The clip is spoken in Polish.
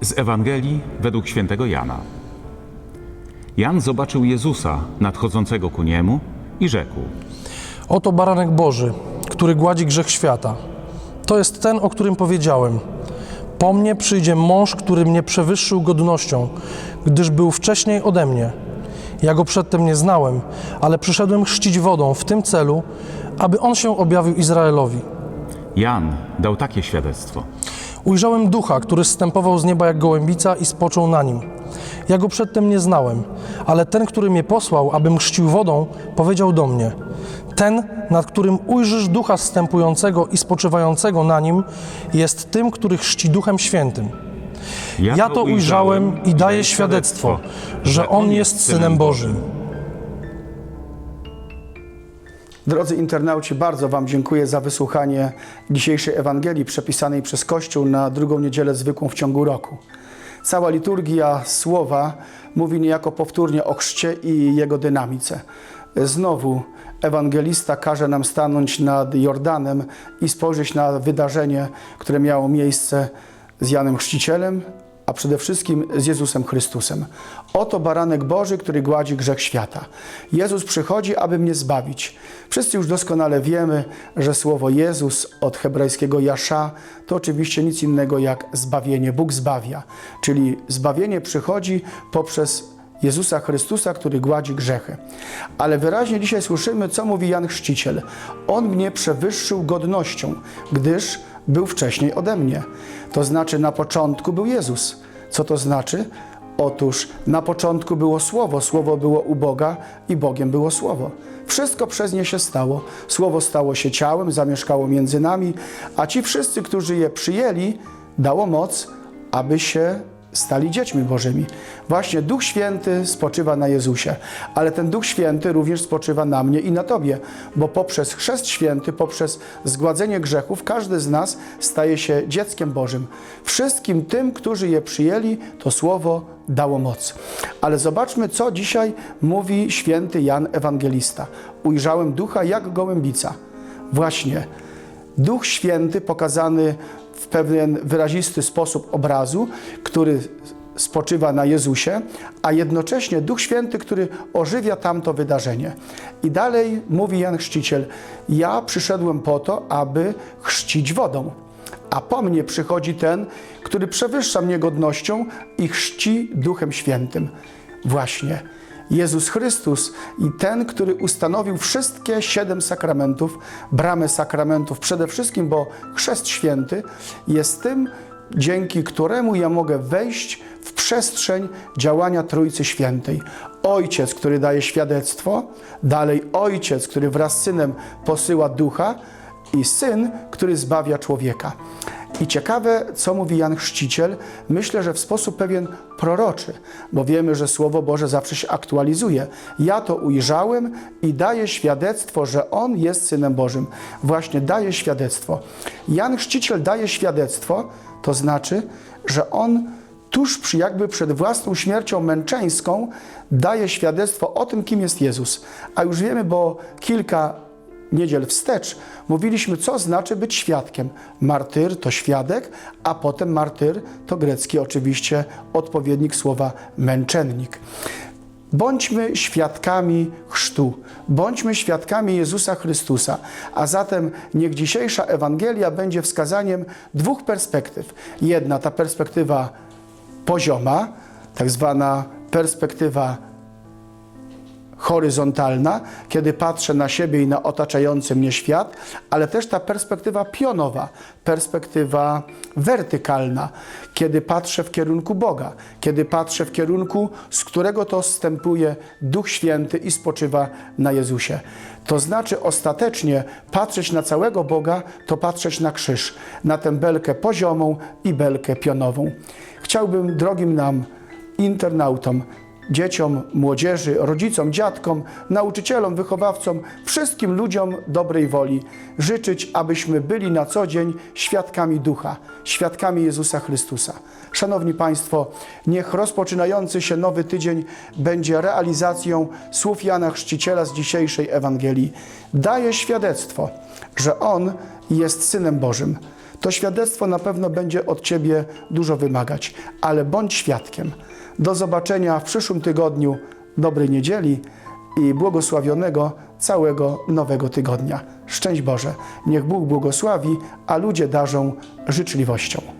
Z Ewangelii według świętego Jana. Jan zobaczył Jezusa nadchodzącego ku niemu i rzekł: Oto baranek Boży, który gładzi grzech świata. To jest ten, o którym powiedziałem. Po mnie przyjdzie mąż, który mnie przewyższył godnością, gdyż był wcześniej ode mnie. Ja go przedtem nie znałem, ale przyszedłem chrzcić wodą w tym celu, aby on się objawił Izraelowi. Jan dał takie świadectwo. Ujrzałem ducha, który zstępował z nieba jak gołębica i spoczął na nim. Ja go przedtem nie znałem, ale ten, który mnie posłał, abym chrzcił wodą, powiedział do mnie: Ten, nad którym ujrzysz ducha zstępującego i spoczywającego na nim, jest tym, który chrzci duchem świętym. Ja to ujrzałem i daję świadectwo, że on jest synem Bożym. Drodzy internauci, bardzo Wam dziękuję za wysłuchanie dzisiejszej Ewangelii przepisanej przez Kościół na drugą niedzielę zwykłą w ciągu roku. Cała liturgia słowa mówi niejako powtórnie o chrzcie i jego dynamice. Znowu ewangelista każe nam stanąć nad Jordanem i spojrzeć na wydarzenie, które miało miejsce z Janem Chrzcicielem, a przede wszystkim z Jezusem Chrystusem. Oto baranek Boży, który gładzi grzech świata. Jezus przychodzi, aby mnie zbawić. Wszyscy już doskonale wiemy, że słowo Jezus od hebrajskiego Jasza to oczywiście nic innego jak zbawienie. Bóg zbawia, czyli zbawienie przychodzi poprzez Jezusa Chrystusa, który gładzi grzechy. Ale wyraźnie dzisiaj słyszymy, co mówi Jan Chrzciciel. On mnie przewyższył godnością, gdyż był wcześniej ode mnie. To znaczy na początku był Jezus. Co to znaczy? Otóż na początku było Słowo, Słowo było u Boga i Bogiem było Słowo. Wszystko przez nie się stało. Słowo stało się ciałem, zamieszkało między nami, a ci wszyscy, którzy je przyjęli, dało moc, aby się stali dziećmi Bożymi. Właśnie Duch Święty spoczywa na Jezusie, ale ten Duch Święty również spoczywa na mnie i na Tobie, bo poprzez Chrzest Święty, poprzez zgładzenie grzechów, każdy z nas staje się dzieckiem Bożym. Wszystkim tym, którzy je przyjęli, to Słowo dało moc. Ale zobaczmy, co dzisiaj mówi święty Jan Ewangelista. Ujrzałem Ducha jak gołębica. Właśnie Duch Święty pokazany w pewien wyrazisty sposób obrazu, który spoczywa na Jezusie, a jednocześnie Duch Święty, który ożywia tamto wydarzenie. I dalej mówi Jan Chrzciciel: Ja przyszedłem po to, aby chrzcić wodą. A po mnie przychodzi ten, który przewyższa mnie godnością i chrzci Duchem Świętym. Właśnie. Jezus Chrystus i ten, który ustanowił wszystkie siedem sakramentów, bramę sakramentów, przede wszystkim, bo Chrzest Święty jest tym, dzięki któremu ja mogę wejść w przestrzeń działania Trójcy Świętej. Ojciec, który daje świadectwo, dalej Ojciec, który wraz z Synem posyła Ducha i Syn, który zbawia człowieka. I ciekawe, co mówi Jan Chrzciciel, myślę, że w sposób pewien proroczy, bo wiemy, że Słowo Boże zawsze się aktualizuje. Ja to ujrzałem i daję świadectwo, że On jest Synem Bożym. Właśnie daje świadectwo. Jan Chrzciciel daje świadectwo, to znaczy, że On tuż przy, jakby przed własną śmiercią męczeńską daje świadectwo o tym, kim jest Jezus. A już wiemy, bo kilka niedziel wstecz mówiliśmy, co znaczy być świadkiem. Martyr to świadek, a potem martyr to grecki oczywiście odpowiednik słowa męczennik. Bądźmy świadkami chrztu, bądźmy świadkami Jezusa Chrystusa, a zatem niech dzisiejsza Ewangelia będzie wskazaniem dwóch perspektyw. Jedna ta perspektywa pozioma, tak zwana perspektywa horyzontalna, kiedy patrzę na siebie i na otaczający mnie świat, ale też ta perspektywa pionowa, perspektywa wertykalna, kiedy patrzę w kierunku Boga, kiedy patrzę w kierunku, z którego to zstępuje Duch Święty i spoczywa na Jezusie. To znaczy ostatecznie patrzeć na całego Boga, to patrzeć na krzyż, na tę belkę poziomą i belkę pionową. Chciałbym drogim nam internautom dzieciom, młodzieży, rodzicom, dziadkom, nauczycielom, wychowawcom, wszystkim ludziom dobrej woli życzyć, abyśmy byli na co dzień świadkami ducha, świadkami Jezusa Chrystusa. Szanowni Państwo, niech rozpoczynający się nowy tydzień będzie realizacją słów Jana Chrzciciela z dzisiejszej Ewangelii. Daje świadectwo, że On jest Synem Bożym. To świadectwo na pewno będzie od Ciebie dużo wymagać, ale bądź świadkiem. Do zobaczenia w przyszłym tygodniu. Dobrej niedzieli i błogosławionego całego nowego tygodnia. Szczęść Boże. Niech Bóg błogosławi, a ludzie darzą życzliwością.